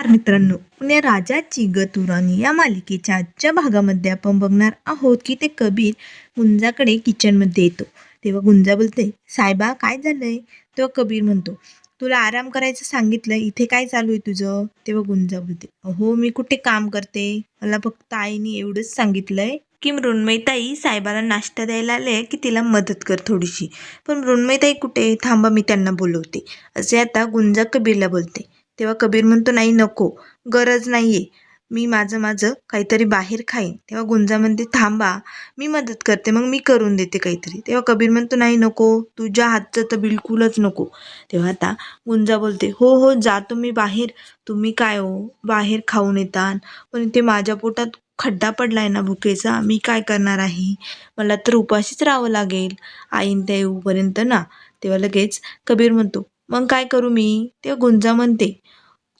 नमस्कार मित्रांनो. पुणे राजाची गतुराणी या मालिकेच्या आजच्या भागामध्ये आपण बघणार आहोत की ते कबीर गुंजाकडे किचनमध्ये येतो. तेव्हा गुंजा बोलते साहेबा काय झालंय? तेव्हा कबीर म्हणतो तुला आराम करायचं सांगितलं इथे काय चालू आहे तुझं? तेव्हा गुंजा बोलते हो मी कुठे काम करते? मला फक्त आईने एवढंच सांगितलंय की मृण्मयताई साहेबाला नाश्ता द्यायला आले की तिला मदत कर थोडीशी. पण मृण्मयताई कुठे? थांबा मी त्यांना बोलवते. असे आता गुंजा कबीरला बोलते तेव्हा कबीर म्हणतो नाही नको गरज नाही आहे मी माझं माझं काहीतरी बाहेर खाईन. तेव्हा गुंजा म्हणते थांबा मी मदत करते मग मी करून देते काहीतरी. तेव्हा कबीर म्हणतो नाही नको तुझ्या हातचं तर बिलकुलच नको. तेव्हा आता गुंजा बोलते हो हो जातो मी बाहेर. तुम्ही काय हो? बाहेर खाऊन येतान. पण ते माझ्या पोटात खड्डा पडलाय ना भुकेचा. मी काय करणार आहे? मला तर उपाशीच राहावं लागेल. आईन त्या येऊपर्यंत ना. तेव्हा लगेच कबीर म्हणतो मग काय करू मी? तेव्हा गुंजा म्हणते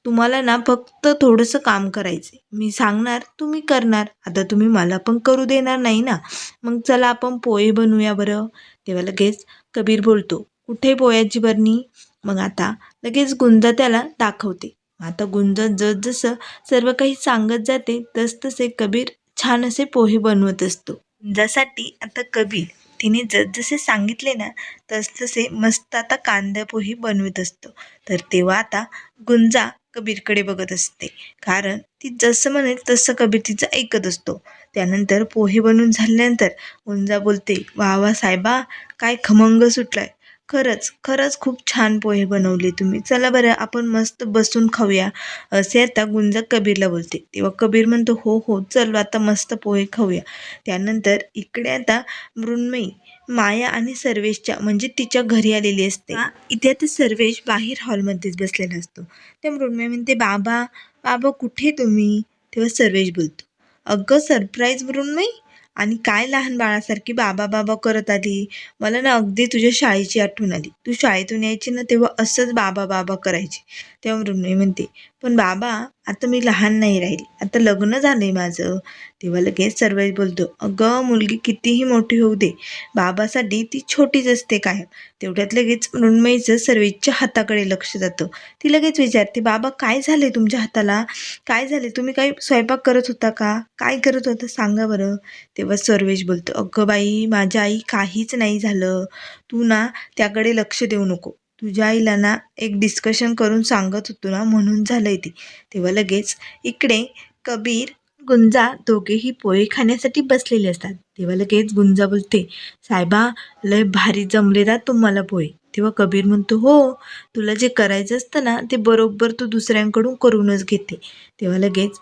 तुम्हाला ना फक्त थोडंसं काम करायचं मी सांगणार तुम्ही करणार. आता तुम्ही मला पण करू देणार नाही ना. मग चला आपण पोहे बनवूया बरं. तेव्हा लगेच कबीर बोलतो कुठे पोह्याची बरणी? मग आता लगेच गुंजा त्याला दाखवते. आता गुंज जसजसं सर्व काही सांगत जाते तसतसे कबीर छान असे पोहे बनवत असतो. गुंजासाठी आता कबीर तिने जसजसे सांगितले ना तसतसे मस्त आता कांदा पोहे बनवत असतो. तर तेव्हा आता गुंजा कबीरकडे बघत असते. कारण ती जसं म्हणेल तसं कबीर तिचं ऐकत असतो. त्यानंतर पोहे बनवून झाल्यानंतर गुंजा बोलते वा वा साहेबा काय खमंग सुटलाय. खरंच खरंच खूप छान पोहे बनवले तुम्ही. चला बरं आपण मस्त बसून खाऊया. असे आता गुंजा कबीरला बोलते. तेव्हा कबीर म्हणतो हो हो चल आता मस्त पोहे खाऊया. त्यानंतर इकडे आता मृण्मयी माया आणि सर्वेशच्या म्हणजे तिच्या घरी आलेली असते. इथे आता सर्वेश बाहेर हॉलमध्येच बसलेला असतो. त्या मृण्मयी म्हणते बाबा बाबा कुठे तुम्ही? तेव्हा सर्वेश बोलतो अगं सरप्राईज मृण्मयी आणि काय लहान बाळासारखी बाबा बाबा करत आली? मला ना अगदी तुझ्या शाळेची आठवण आली. तू शाळेतून यायची ना तेव्हा असंच बाबा बाबा करायची. तेव्हा मृण्मयी म्हणते पण बाबा आता मी लहान नाही राहील. आता लग्न झालंय माझं. तेव्हा लगेच सर्वेश बोलतो अगं मुलगी कितीही मोठी होऊ दे. बाबासाठी ती छोटीच असते काय तेवढ्यात लगेच मृण्मयीचं सर्वेच्या हाताकडे लक्ष जातं. ती लगेच विचारते बाबा काय झाले तुमच्या हाताला? काय झाले तुम्ही काही स्वयंपाक करत होता का? काय करत होता? सांगा बरं. तेव्हा सर्वेश बोलतो अगं बाई माझ्या आई काहीच नाही झालं. तू ना त्याकडे लक्ष देऊ नको. तुझ्या आईला ना एक डिस्कशन करून सांगत होतो ना म्हणून झालंय ती. तेव्हा लगेच इकडे कबीर गुंजा दोघेही पोहे खाण्यासाठी बसलेले असतात. तेव्हा लगेच गुंजा बोलते साहेबा लय भारी जमले ना तुम्हाला पोहे. तेव्हा कबीर म्हणतो हो तुला जे करायचं असतं ना ते बरोबर तू दुसऱ्यांकडून करूनच घेते. तेव्हा लगेच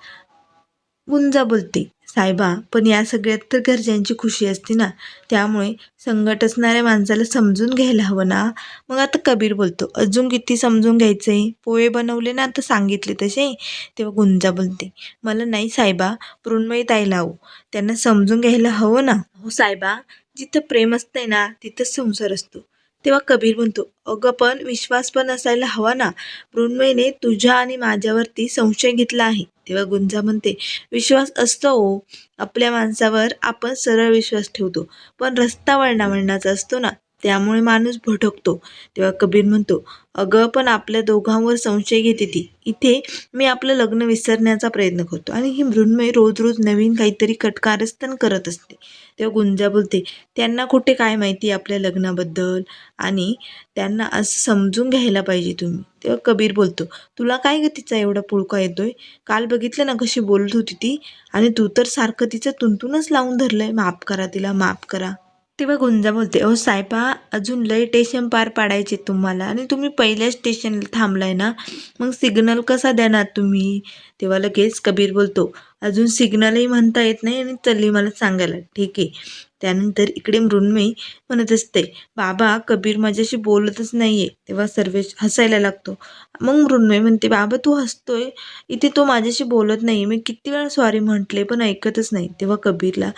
गुंजा बोलते साहेबा पण या सगळ्यात तर घरच्यांची खुशी असते ना. त्यामुळे संकट असणाऱ्या माणसाला समजून घ्यायला हवं ना. मग आता कबीर बोलतो अजून किती समजून घ्यायचं आहे पोहे बनवले ना आता सांगितले तसे. तेव्हा गुंजा बोलते मला नाही साहेबा मृण्मयी ताई लावू त्यांना समजून घ्यायला हवं ना. हो साहेबा जिथं प्रेम असतंय ना तिथंच संसार असतो. तेव्हा कबीर म्हणतो अगं पण विश्वास पण असायला हवा ना. मृण्मयीने तुझ्या आणि माझ्यावरती संशय घेतला आहे. तेव्हा गुंजा म्हणते विश्वास असतो हो. आपल्या माणसावर आपण सरळ विश्वास ठेवतो. पण रस्ता वळणा वळणाचा असतो ना त्यामुळे माणूस भटकतो तेव्हा कबीर म्हणतो अगं पण आपल्या दोघांवर संशय घेते ती. इथे मी आपलं लग्न विसरण्याचा प्रयत्न करतो. आणि ही मृण्मय रोज रोज नवीन काहीतरी कटकारस्थान करत असते. तेव्हा गुंजा बोलते त्यांना कुठे काय माहिती आपल्या लग्नाबद्दल? आणि त्यांना असं समजून घ्यायला पाहिजे तुम्ही. तेव्हा कबीर बोलतो तुला काय ग तिचा एवढा पुळका येतोय? काल बघितलं ना कशी बोलत होती ती? आणि तू तर सारखं तिचं तुंतूनच लावून धरलंय. माफ करा तिला माफ करा. तेव्हा गुंजा बोलते अहो साहेबा अजून लय स्टेशन पार पाडायचे तुम्हाला आणि तुम्ही पहिल्या स्टेशनला थांबलाय ना मग सिग्नल कसा देणार तुम्ही? तेव्हा लगेच कबीर बोलतो अजून सिग्नलही म्हणता येत नाही आणि चल्ली मला सांगायला ठीक आहे. त्यानंतर इकडे मृण्मयी म्हणत असते बाबा कबीर माझ्याशी बोलतच नाही आहे तेव्हा सर्वेश हसायला लागतो. मग मृण्मयी म्हणते बाबा तू हसतोय? इथे तो माझ्याशी बोलत नाही मी किती वेळा सॉरी म्हटले पण ऐकतच नाही. तेव्हा कबीरला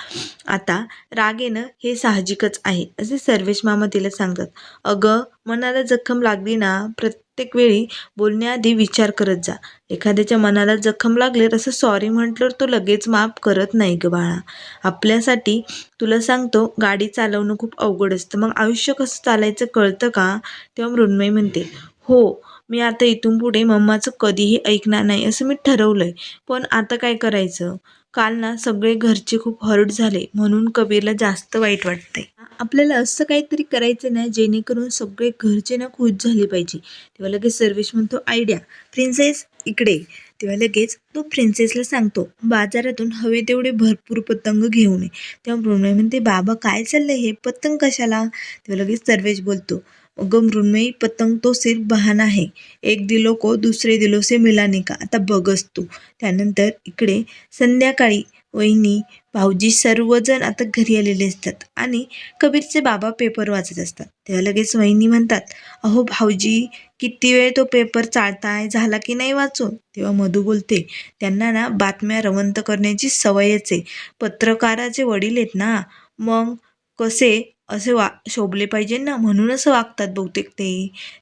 आता रागेनं हे साहजिकच आहे. असे सर्वेश मामा तिला सांगतात. अगं मनाला जखम लागली ना प्रत्येक वेळी बोलण्याआधी विचार करत जा. एखाद्याच्या मनाला जखम लागले असं सॉरी म्हटल्यावर तो लगेच माफ करत नाही ग बाळा. आपल्यासाठी तुला सांगतो गाडी चालवणं खूप अवघड असतं. मग आयुष्य कसं चालायचं कळतं का? तेव्हा मृण्मयी म्हणते हो मी आता इथून पुढे मम्माचं कधीही ऐकणार नाही असं मी ठरवलं आहे पण आता काय करायचं? काल ना सगळे घरचे खूप हर्ट झाले म्हणून कबीरला जास्त वाईट वाटतंय. आपल्याला असं काहीतरी करायचं ना जेणेकरून सगळे घरचे ना खुश झाले पाहिजे. तेव्हा लगेच सर्वेश म्हणतो आयडिया प्रिन्सेस इकडे तेव्हा लगेच तो प्रिन्सेसला सांगतो बाजारातून हवे तेवढे भरपूर पतंग घेऊन ये. तेव्हा म्हणते बाबा काय चाललंय हे? पतंग कशाला? तेव्हा लगेच सर्वेश बोलतो मृण्मयी पतंग तो सिर्फ बहाना आहे. एक दिलो को दुसरे दिलो से मिलाने का? आता बघच तू. त्यानंतर इकडे संध्याकाळी वहिनी भाऊजी सर्वजण आता घरी आलेले असतात आणि कबीरचे बाबा पेपर वाचत असतात. तेव्हा लगेच वहिनी म्हणतात अहो भाऊजी किती वेळ तो पेपर चाळताय झाला की नाही वाचून? तेव्हा मधू बोलते त्यांना ना बातम्या रवंत करण्याची सवयच आहे. पत्रकाराचे वडील आहेत ना. मग कसे असे वा शोभले पाहिजे ना? म्हणून असं वागतात बहुतेक ते.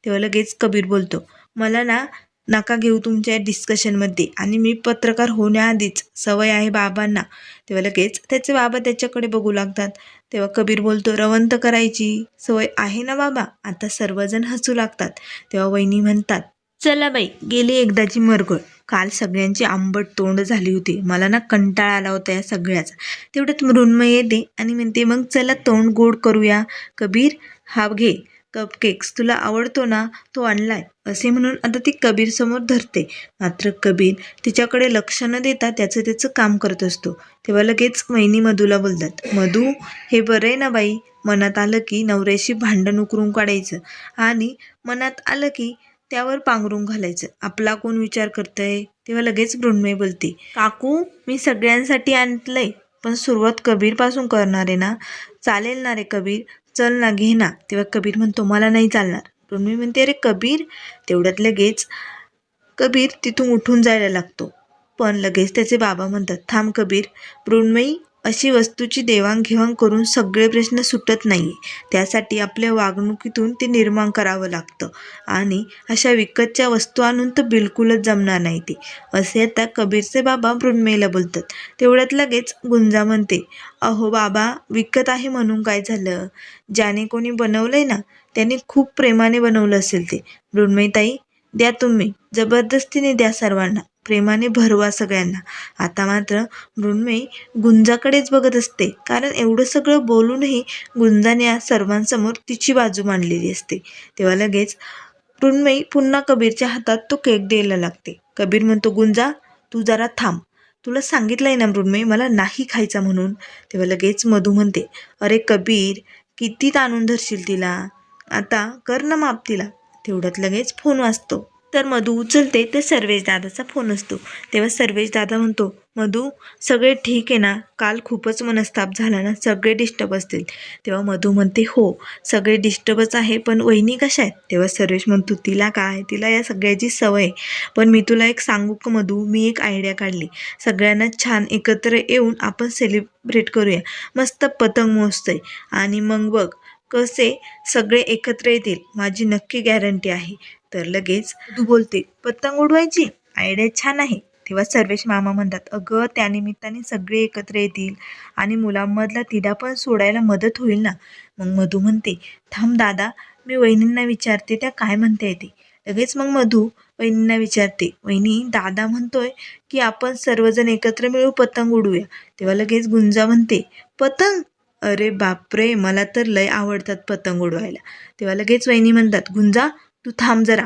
तेव्हा लगेच कबीर बोलतो मला ना नका घेऊ तुमच्या डिस्कशनमध्ये आणि मी पत्रकार होण्याआधीच सवय आहे बाबांना. तेव्हा लगेच त्याचे बाबा त्याच्याकडे बघू लागतात. तेव्हा कबीर बोलतो रवंत करायची सवय आहे ना बाबा? आता सर्वजण हसू लागतात. तेव्हा वहिनी म्हणतात चला बाई गेली एकदाची मरगळ. काल सगळ्यांची आंबट तोंड झाली होती. मला ना कंटाळा आला होता या सगळ्याचा. तेवढ्यात मृण्मय येते आणि म्हणते मग चला तोंड गोड करूया. कबीर हा घे. कपकेक्स तुला आवडतो ना तो आणलाय. असे म्हणून आता ती कबीर समोर धरते. मात्र कबीर तिच्याकडे लक्ष न देता त्याचं त्याचं काम करत असतो. तेव्हा लगेच वहिनी मधूला बोलतात मधू हे बरं आहे ना बाई? मनात आलं की नवऱ्याशी भांडण उकरून काढायचं. आणि मनात आलं की त्यावर पांघरून घालायचं. आपला कोण विचार करतंय? तेव्हा लगेच मृण्मयी बोलते काकू मी सगळ्यांसाठी आणलंय पण सुरुवात कबीरपासून करणार आहे ना? चालेल ना रे कबीर चल ना घे ना. तेव्हा कबीर म्हणतो मला नाही चालणार. मृण्मयी म्हणते अरे कबीर. तेवढ्यात लगेच कबीर तिथून उठून जायला लागतो. पण लगेच त्याचे बाबा म्हणतात थांब कबीर मृण्मयी अशी वस्तूची देवाणघेवाण करून सगळे प्रश्न सुटत नाही त्यासाठी आपल्या वागणुकीतून ते निर्माण करावं लागतं. आणि अशा विकतच्या वस्तू आणून तर बिलकुलच जमणार नाही ते. असे आता कबीरचे बाबा मृण्मयीला बोलतात. तेवढ्यात लगेच गुंजा म्हणते अहो बाबा विकत आहे म्हणून काय झालं? ज्याने कोणी बनवलंय ना त्याने खूप प्रेमाने बनवलं असेल ते. मृण्मयीताई द्या तुम्ही. जबरदस्तीने द्या सर्वांना. प्रेमाने भरवा सगळ्यांना. आता मात्र मृण्मयी गुंजाकडेच बघत असते. कारण एवढं सगळं बोलूनही गुंजाने आज सर्वांसमोर तिची बाजू मांडलेली असते. तेव्हा लगेच मृण्मयी पुन्हा कबीरच्या हातात तो केक द्यायला लागते. कबीर म्हणतो गुंजा तू जरा थांब. तुला सांगितलंय ना मृण्मयी मला नाही खायचा म्हणून. तेव्हा लगेच मधू म्हणते अरे कबीर किती ताणून धरशील तिला? आता कर ना माप तिला. तेवढ्यात लगेच फोन वाजतो. तर मधू उचलते तर सर्वेश दादाचा फोन असतो. तेव्हा सर्वेश दादा म्हणतो मधू सगळे ठीक आहे ना? काल खूपच मनस्ताप झाला ना? सगळे डिस्टर्ब असतील. तेव्हा मधू म्हणते हो सगळे डिस्टर्बच आहे पण वहिनी कशा आहेत? तेव्हा सर्वेश म्हणतो तिला काय तिला या सगळ्याची सवय आहे. पण मी तुला एक सांगू का मधू? मी एक आयडिया काढली. सगळ्यांना छान एकत्र येऊन आपण सेलिब्रेट करूया. मस्त पतंग मोजतंय आणि मग बघ कसे सगळे एकत्र येतील? माझी नक्की गॅरंटी आहे. तर लगेच तू बोलते पतंग उडवायची? आयडिया छान आहे. तेव्हा सर्वेश मामा म्हणतात अगं त्यानिमित्ताने सगळे एकत्र येतील आणि मुलांमधला तिढा पण सोडायला मदत होईल ना? मग मधू म्हणते थांब दादा मी वहिनींना विचारते त्या काय म्हणते ते लगेच मग मधू वहिनींना विचारते वहिनी दादा म्हणतोय की आपण सर्वजण एकत्र मिळू पतंग उडूया तेव्हा लगेच गुंजा म्हणते पतंग? अरे बापरे मला तर लय आवडतात पतंग उडवायला. तेव्हा लगेच वहिनी म्हणतात गुंजा तू थांब जरा.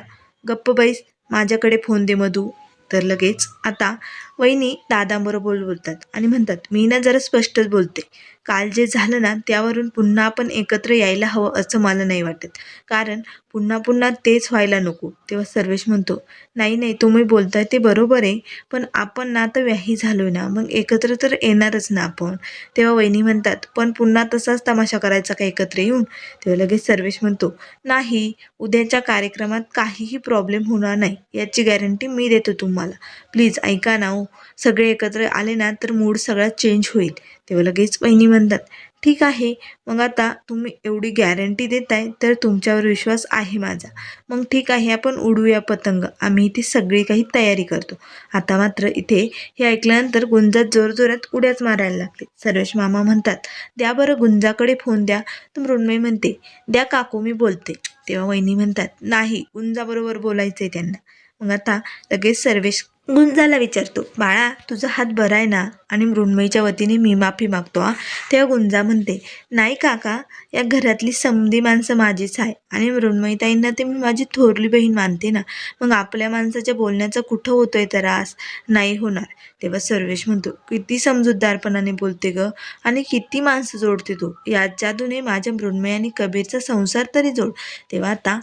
गप्प बैस. माझ्याकडे फोन दे मधू. तर लगेच आता वहिनी दादांबरोबर बोलतात आणि म्हणतात मी ना जरा स्पष्टच बोलते. काल जे झालं ना त्यावरून पुन्हा आपण एकत्र यायला हवं असं मला नाही वाटत. कारण पुन्हा पुन्हा तेच व्हायला नको. तेव्हा सर्वेश म्हणतो नाही नाही तुम्ही बोलताय ते बरोबर आहे पण आपण ना तर व्याही झालो ना मग एकत्र तर येणारच ना आपण. तेव्हा वहिनी म्हणतात पण पुन्हा तसाच तमाशा करायचा का एकत्र येऊन? तेव्हा लगेच सर्वेश म्हणतो नाही उद्याच्या कार्यक्रमात काहीही प्रॉब्लेम होणार नाही. याची गॅरंटी मी देतो तुम्हाला. प्लीज ऐका ना हो. सगळे एकत्र आले ना तर मूड सगळा चेंज होईल. तेव्हा लगेच वहिनी म्हणतात ठीक आहे मग आता तुम्ही एवढी गॅरंटी देताय तर तुमच्यावर विश्वास आहे माझा. मग ठीक आहे आपण उडूया पतंग. आम्ही इथे सगळी काही तयारी करतो. आता मात्र इथे हे ऐकल्यानंतर गुंजात जोरजोरात उड्याच मारायला लागले. सर्वेश मामा म्हणतात द्या बरं गुंजाकडे फोन द्या. तर मृण्मयी म्हणते द्या काकू मी बोलते. तेव्हा वहिनी म्हणतात नाही गुंजाबरोबर बोलायचं आहे त्यांना. मग आता लगेच सर्वेश गुंजाला विचारतो बाळा तुझा हात बरा आहे ना? आणि मृण्मयीच्या वतीने मी माफी मागतो हा. तेव्हा गुंजा म्हणते नाही काका या घरातली समधी माणसं माझीच आहे आणि मृण्मयीताईंना ते मी माझी थोरली बहीण मानते ना. मग आपल्या माणसाच्या बोलण्याचा कुठं होतोय त्रास नाही होणार. तेव्हा सर्वेश म्हणतो किती समजूतदारपणाने बोलते ग आणि किती माणसं जोडते तू. याच जादूने माझ्या मृण्मय आणि कबीरचा संसार तरी जोड. तेव्हा आता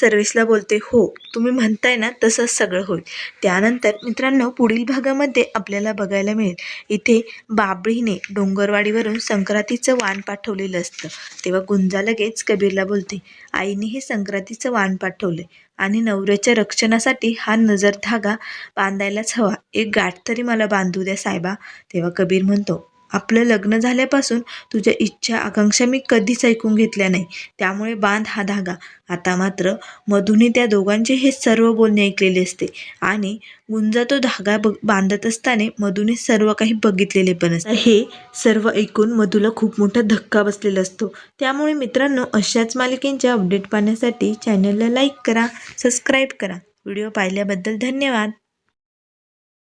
सर्वेशला बोलते हो तुम्ही म्हणताय ना तसंच सगळं होईल. त्यानंतर मित्रांनो पुढील भागामध्ये आपल्याला बघायला मिळेल. इथे बाबळीने डोंगरवाडीवरून संक्रांतीचं वाण पाठवलेलं असतं. तेव्हा गुंजा लगेच कबीरला बोलते आईने हे संक्रांतीचं वाण पाठवले आणि नवऱ्याच्या रक्षणासाठी हा नजर धागा बांधायलाच हवा. एक गाठ तरी मला बांधू द्या साहेबा तेव्हा कबीर म्हणतो आपलं लग्न झाल्यापासून तुझ्या इच्छा आकांक्षा मी कधीच ऐकून घेतल्या नाही. त्यामुळे बांध हा धागा. आता मात्र मधूने त्या दोघांचे हे सर्व बोलणे ऐकलेले असते. आणि गुंजा तो धागा बघ बांधत असताना मधूने सर्व काही बघितलेले पण असते. हे सर्व ऐकून मधूला खूप मोठा धक्का बसलेला असतो. त्यामुळे मित्रांनो अशाच मालिकेंच्या अपडेट पाहण्यासाठी चॅनलला लाईक करा सबस्क्राईब करा. व्हिडिओ पाहिल्याबद्दल धन्यवाद.